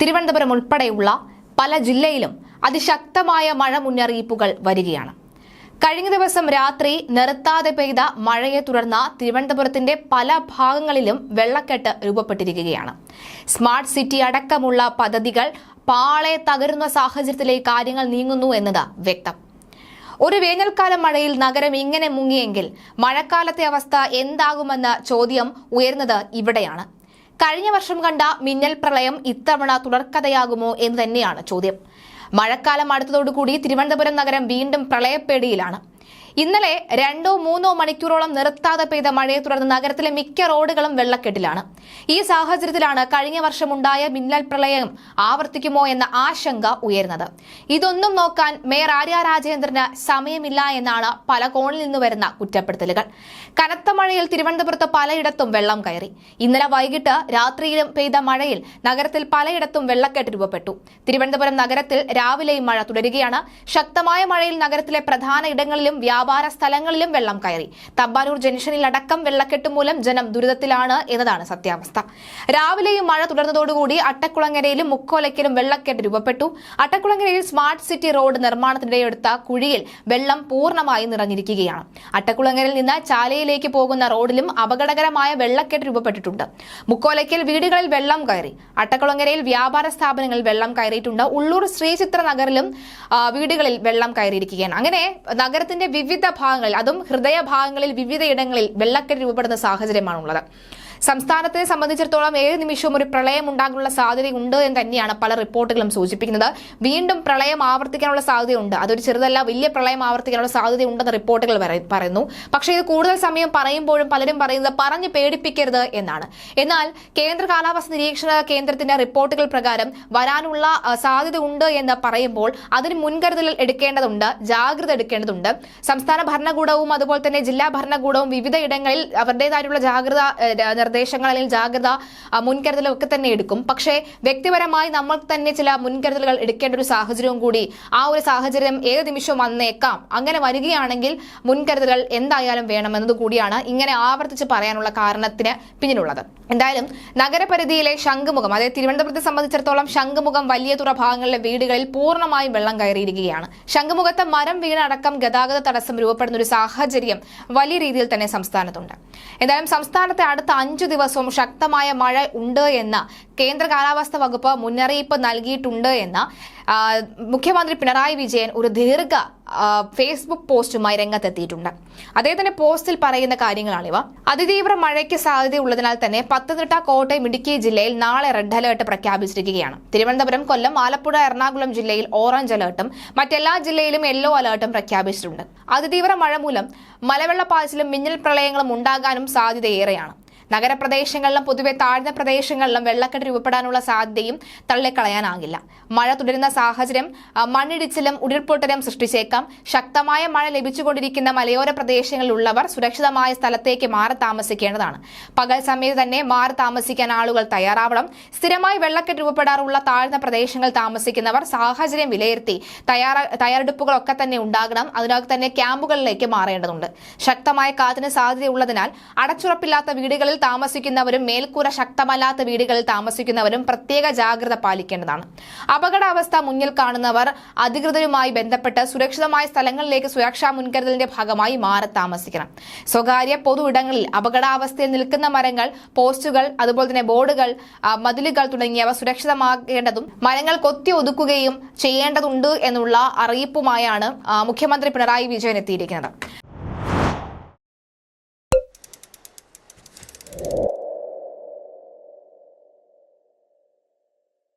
തിരുവനന്തപുരം ഉൾപ്പെടെയുള്ള പല ജില്ലയിലും അതിശക്തമായ മഴ മുന്നറിയിപ്പുകൾ വരികയാണ്. കഴിഞ്ഞ ദിവസം രാത്രി നിർത്താതെ പെയ്ത മഴയെ തുടർന്ന് തിരുവനന്തപുരത്തിന്റെ പല ഭാഗങ്ങളിലും വെള്ളക്കെട്ട് രൂപപ്പെട്ടിരിക്കുകയാണ്. സ്മാർട്ട് സിറ്റി അടക്കമുള്ള പദ്ധതികൾ പാളെ തകരുന്ന സാഹചര്യത്തിലേക്ക് കാര്യങ്ങൾ നീങ്ങുന്നു എന്നത് വ്യക്തം. ഒരു വേനൽക്കാല മഴയിൽ നഗരം ഇങ്ങനെ മുങ്ങിയെങ്കിൽ മഴക്കാലത്തെ അവസ്ഥ എന്താകുമെന്ന ചോദ്യം ഉയർന്നത് ഇവിടെയാണ്. കഴിഞ്ഞ വർഷം കണ്ട മിന്നൽ പ്രളയം ഇത്തവണ തുടർക്കഥയാകുമോ എന്ന് തന്നെയാണ് ചോദ്യം. മഴക്കാലം അടുത്തതോടുകൂടി തിരുവനന്തപുരം നഗരം വീണ്ടും പ്രളയപ്പേടിയിലാണ്. ഇന്നലെ രണ്ടോ മൂന്നോ മണിക്കൂറോളം നിർത്താതെ പെയ്ത മഴയെ തുടർന്ന് നഗരത്തിലെ മിക്ക റോഡുകളും വെള്ളക്കെട്ടിലാണ്. ഈ സാഹചര്യത്തിലാണ് കഴിഞ്ഞ വർഷമുണ്ടായ മിന്നൽ പ്രളയം ആവർത്തിക്കുമോ എന്ന ആശങ്ക ഉയർന്നത് ഇതൊന്നും നോക്കാൻ മേയർ ആര്യ രാജേന്ദ്രന് സമയമില്ല എന്നാണ് പല കോണിൽ നിന്ന് വരുന്ന കുറ്റപ്പെടുത്തലുകൾ. കനത്ത മഴയിൽ തിരുവനന്തപുരത്ത് പലയിടത്തും വെള്ളം കയറി. ഇന്നലെ വൈകിട്ട് രാത്രിയിലും പെയ്ത മഴയിൽ നഗരത്തിൽ പലയിടത്തും വെള്ളക്കെട്ട് രൂപപ്പെട്ടു. തിരുവനന്തപുരം നഗരത്തിൽ രാവിലെയും മഴ തുടരുകയാണ്. ശക്തമായ മഴയിൽ നഗരത്തിലെ പ്രധാന ഇടങ്ങളിലും വ്യാപാര സ്ഥലങ്ങളിലും വെള്ളം കയറി. തമ്പാനൂർ ജംഗ്ഷനിൽ അടക്കം വെള്ളക്കെട്ട് മൂലം ജനം ദുരിതത്തിലാണ് എന്നതാണ് സത്യാവസ്ഥ. രാവിലെയും മഴ തുടർന്നതോടുകൂടി അട്ടക്കുളങ്ങരയിലും മുക്കോലയ്ക്കലും വെള്ളക്കെട്ട് രൂപപ്പെട്ടു. അട്ടക്കുളങ്ങരയിൽ സ്മാർട്ട് സിറ്റി റോഡ് നിർമ്മാണത്തിനിടെയെടുത്ത കുഴിയിൽ വെള്ളം പൂർണമായി നിറഞ്ഞിരിക്കുകയാണ്. അട്ടക്കുളങ്ങരയിൽ നിന്ന് ചാലയിലേക്ക് പോകുന്ന റോഡിലും അപകടകരമായ വെള്ളക്കെട്ട് രൂപപ്പെട്ടിട്ടുണ്ട്. മുക്കോലയ്ക്കൽ വീടുകളിൽ വെള്ളം കയറി. അട്ടക്കുളങ്ങരയിൽ വ്യാപാര സ്ഥാപനങ്ങളിൽ വെള്ളം കയറിയിട്ടുണ്ട്. ഉള്ളൂർ ശ്രീചിത്ര നഗറിലും വീടുകളിൽ വെള്ളം കയറിയിരിക്കുകയാണ്. അങ്ങനെ നഗരത്തിന്റെ വിവിധ ഭാഗങ്ങളിൽ അതും ഹൃദയഭാഗങ്ങളിൽ വിവിധ ഇടങ്ങളിൽ വെള്ളക്കെട്ട് രൂപപ്പെടുന്ന സാഹചര്യമാണുള്ളത്. സംസ്ഥാനത്തെ സംബന്ധിച്ചിടത്തോളം ഏത് നിമിഷവും ഒരു പ്രളയം ഉണ്ടാകാനുള്ള സാധ്യതയുണ്ട് എന്ന് തന്നെയാണ് പല റിപ്പോർട്ടുകളും സൂചിപ്പിക്കുന്നത്. വീണ്ടും പ്രളയം ആവർത്തിക്കാനുള്ള സാധ്യതയുണ്ട്. അതൊരു ചെറുതല്ല വലിയ പ്രളയം ആവർത്തിക്കാനുള്ള സാധ്യതയുണ്ടെന്ന് റിപ്പോർട്ടുകൾ പറയുന്നു. പക്ഷേ ഇത് കൂടുതൽ സമയം പറയുമ്പോഴും പലരും പറയുന്നത് പറഞ്ഞ് പേടിപ്പിക്കരുത് എന്നാണ്. എന്നാൽ കേന്ദ്ര കാലാവസ്ഥ നിരീക്ഷണ കേന്ദ്രത്തിന്റെ റിപ്പോർട്ടുകൾ പ്രകാരം വരാനുള്ള സാധ്യത ഉണ്ട് എന്ന് പറയുമ്പോൾ അതിന് മുൻകരുതൽ എടുക്കേണ്ടതുണ്ട് ജാഗ്രത എടുക്കേണ്ടതുണ്ട്. സംസ്ഥാന ഭരണകൂടവും അതുപോലെ തന്നെ ജില്ലാ ഭരണകൂടവും വിവിധ ഇടങ്ങളിൽ അവരുടേതായിട്ടുള്ള ജാഗ്രത അല്ലെങ്കിൽ ജാഗ്രത മുൻകരുതലും ഒക്കെ തന്നെ എടുക്കും. പക്ഷേ വ്യക്തിപരമായി നമ്മൾ തന്നെ ചില മുൻകരുതലുകൾ എടുക്കേണ്ട ഒരു സാഹചര്യവും കൂടി ആ ഒരു സാഹചര്യം ഏത് നിമിഷവും വന്നേക്കാം. അങ്ങനെ വരികയാണെങ്കിൽ മുൻകരുതലുകൾ എന്തായാലും വേണമെന്നത് കൂടിയാണ് ഇങ്ങനെ ആവർത്തിച്ച് പറയാനുള്ള കാരണത്തിന് പിന്നിലുള്ളത്. എന്തായാലും നഗരപരിധിയിലെ ശംഖുമുഖം അതായത് തിരുവനന്തപുരത്തെ സംബന്ധിച്ചിടത്തോളം ശംഖുമുഖം വലിയ തുറ ഭാഗങ്ങളിലെ വീടുകളിൽ പൂർണമായും വെള്ളം കയറിയിരിക്കുകയാണ്. ശംഖുമുഖത്ത് മരം വീണടക്കം ഗതാഗത തടസ്സം രൂപപ്പെടുന്ന ഒരു സാഹചര്യം വലിയ രീതിയിൽ തന്നെ സംസ്ഥാനത്തുണ്ട്. എന്തായാലും സംസ്ഥാനത്തെ അടുത്ത അഞ്ചു ദിവസവും ശക്തമായ മഴ ഉണ്ട് എന്ന് കേന്ദ്ര കാലാവസ്ഥ വകുപ്പ് മുന്നറിയിപ്പ് നൽകിയിട്ടുണ്ട് എന്ന് മുഖ്യമന്ത്രി പിണറായി വിജയൻ ഒരു ദീർഘ ഫേസ്ബുക്ക് പോസ്റ്റുമായി രംഗത്തെത്തിയിട്ടുണ്ട്. അദ്ദേഹത്തിന്റെ പോസ്റ്റിൽ പറയുന്ന കാര്യങ്ങളാണിവ. അതിതീവ്ര മഴയ്ക്ക് സാധ്യതയുള്ളതിനാൽ തന്നെ പത്തനംതിട്ട കോട്ടയം ഇടുക്കി ജില്ലയിൽ നാളെ റെഡ് അലേർട്ട് പ്രഖ്യാപിച്ചിരിക്കുകയാണ്. തിരുവനന്തപുരം കൊല്ലം ആലപ്പുഴ എറണാകുളം ജില്ലയിൽ ഓറഞ്ച് അലേർട്ടും മറ്റെല്ലാ ജില്ലയിലും യെല്ലോ അലേർട്ടും പ്രഖ്യാപിച്ചിട്ടുണ്ട്. അതിതീവ്ര മഴ മൂലം മലവെള്ളപ്പാച്ചിലും മിന്നൽ പ്രളയങ്ങളും ഉണ്ടാകാനും സാധ്യതയേറെയാണ്. നഗരപ്രദേശങ്ങളിലും പൊതുവെ താഴ്ന്ന പ്രദേശങ്ങളിലും വെള്ളക്കെട്ട് രൂപപ്പെടാനുള്ള സാധ്യതയും തള്ളിക്കളയാനാകില്ല. മഴ തുടരുന്ന സാഹചര്യം മണ്ണിടിച്ചിലും ഉരുൾപൊട്ടലും സൃഷ്ടിച്ചേക്കാം. ശക്തമായ മഴ ലഭിച്ചുകൊണ്ടിരിക്കുന്ന മലയോര പ്രദേശങ്ങളിലുള്ളവർ സുരക്ഷിതമായ സ്ഥലത്തേക്ക് മാറി താമസിക്കേണ്ടതാണ്. പകൽ സമയത്ത് തന്നെ മാറി താമസിക്കാൻ ആളുകൾ തയ്യാറാവണം. സ്ഥിരമായി വെള്ളക്കെട്ട് രൂപപ്പെടാറുള്ള താഴ്ന്ന പ്രദേശങ്ങൾ താമസിക്കുന്നവർ സാഹചര്യം വിലയിരുത്തി തയ്യാറ തയ്യാറെടുപ്പുകളൊക്കെ തന്നെ ഉണ്ടാകണം. അതിനകത്ത് തന്നെ ക്യാമ്പുകളിലേക്ക് മാറേണ്ടതുണ്ട്. ശക്തമായ കാറ്റിന് സാധ്യതയുള്ളതിനാൽ അടച്ചുറപ്പില്ലാത്ത വീടുകളിൽ താമസിക്കുന്നവരും മേൽക്കൂര ശക്തമല്ലാത്ത വീടുകളിൽ താമസിക്കുന്നവരും പ്രത്യേക ജാഗ്രത പാലിക്കേണ്ടതാണ്. അപകടാവസ്ഥ മുന്നിൽ കാണുന്നവർ അധികൃതരുമായി ബന്ധപ്പെട്ട് സുരക്ഷിതമായ സ്ഥലങ്ങളിലേക്ക് സുരക്ഷാ മുൻകരുതലിന്റെ ഭാഗമായി മാറി താമസിക്കണം. സ്വകാര്യ പൊതു ഇടങ്ങളിൽ അപകടാവസ്ഥയിൽ നിൽക്കുന്ന മരങ്ങൾ പോസ്റ്റുകൾ അതുപോലെ തന്നെ ബോർഡുകൾ മതിലുകൾ തുടങ്ങിയവ സുരക്ഷിതമാക്കേണ്ടതും മരങ്ങൾ കൊത്തി ഒതുക്കുകയും ചെയ്യേണ്ടതുണ്ട് എന്നുള്ള അറിയിപ്പുമായാണ് മുഖ്യമന്ത്രി പിണറായി വിജയൻ എത്തിയിരിക്കുന്നത്.